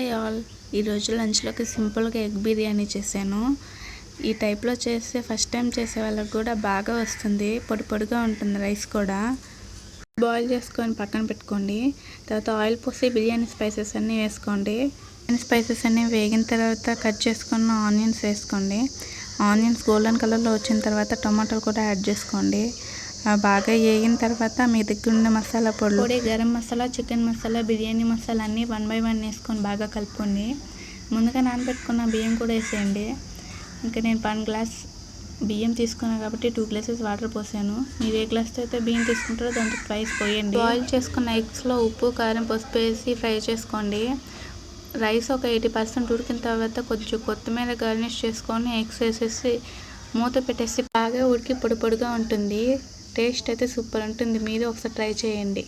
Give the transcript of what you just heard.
Hi all. ఈరోజు లంచ్లోకి సింపుల్గా egg biryani చేశాను. ఈ టైప్లో చేస్తే ఫస్ట్ టైం చేసే వాళ్ళకి కూడా బాగా వస్తుంది. పొడి పొడిగా ఉంటుంది రైస్ కూడా. బాయిల్ చేసుకొని పక్కన పెట్టుకోండి. తర్వాత ఆయిల్ పోసి బిర్యానీ స్పైసెస్ అన్నీ వేసుకోండి. బిర్యానీ స్పైసెస్ అన్నీ వేగిన తర్వాత కట్ చేసుకున్న ఆనియన్స్ వేసుకోండి. ఆనియన్స్ గోల్డెన్ కలర్లో వచ్చిన తర్వాత టొమాటోలు కూడా యాడ్ చేసుకోండి. బాగా వేగిన తర్వాత మీ దగ్గర ఉన్న మసాలా పొడులు పొడి గరం మసాలా చికెన్ మసాలా బిర్యానీ మసాలా అన్నీ వన్ బై వన్ వేసుకొని బాగా కలుపుకోండి ముందుగా నానబెట్టుకున్న బియ్యం కూడా వేసేయండి. ఇంకా నేను వన్ గ్లాస్ బియ్యం తీసుకున్నాను కాబట్టి టూ గ్లాసెస్ వాటర్ పోసాను. మీరు ఏ గ్లాస్తో అయితే బియ్యం తీసుకుంటారో దాంతో ట్వైస్ పోయండి. బాయిల్ చేసుకున్న ఎగ్స్లో ఉప్పు కారం పసుపు వేసి ఫ్రై చేసుకోండి. రైస్ ఒక ఎయిటీ పర్సెంట్ ఉడికిన తర్వాత కొంచెం కొత్తిమీర గార్నిష్ చేసుకొని ఎగ్స్ వేసేసి మూత పెట్టేసి బాగా ఉడికి పొడి పొడిగా ఉంటుంది. టేస్ట్ అయితే సూపర్ ఉంటుంది. మీరు ఒకసారి ట్రై చేయండి.